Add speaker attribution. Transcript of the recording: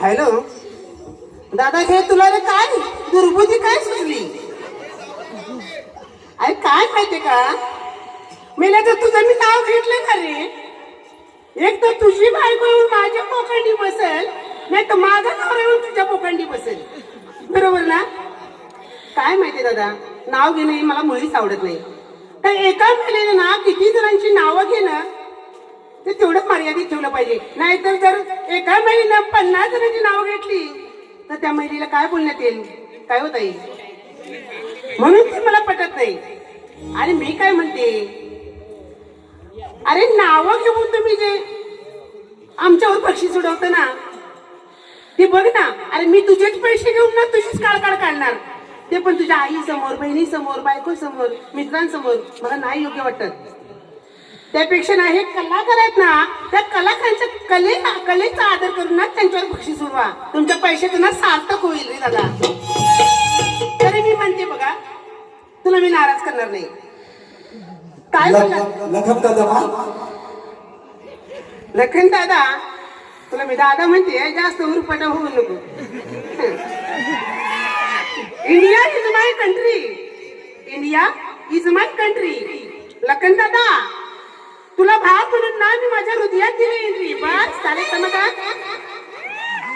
Speaker 1: Hello दादा हे तुला रे काय? दुर्बुद्धी काय सुचली? अरे काय माहितीये का? मेला तर तुझं मी नाव घेतलं का रे एक तर तुझी बायको येऊन माझ्या पोखंडी बसेल नाही तर माझा नवरा येऊन तुझ्या पोखंडी बसेल. बरोबर ना? काय माहिती दादा? नाव घेणं मला मुळीच आवडत नाही. तर एका महिलेने ना किती जणांची नावं घेतलं पाहिजे. नाहीतर जर एका महिलेनं पन्नास जणांची नावं घेतली तर त्या महिलेला काय बोलण्यात येईल? काय होत येईल म्हणून ते मला पटत नाही. आणि मी काय म्हणते? अरे नावं घेऊन तुम्ही जे आमच्यावर पक्षी सोडवत ना ते बघ ना. अरे मी तुझेच पैसे घेऊन ना तुझीच काळकाळ काढणार. ते पण तुझ्या आई समोर बहिणी समोर बायको समोर मित्रांसमोर. मला नाही योग्य वाटत. त्यापेक्षा ना हे कलाकार आहेत ना त्या कलाकारांच्या कले कलेचा आदर करून ना त्यांच्यावर बक्षीस उडवा तुमच्या पैशाचं ना सार्थक होईल रे दादा. तरी मी म्हणते बघा तुला मी नाराज करणार नाही. काय
Speaker 2: लखन दादा
Speaker 1: लखन दादा तुला मी दादा म्हणते जास्त उरपटा होऊ नको. India is my country. India is my country. Lakhan दादा तुला भाव म्हणून ना मी माझ्या हृदयात दिली एंट्री बस चालेल का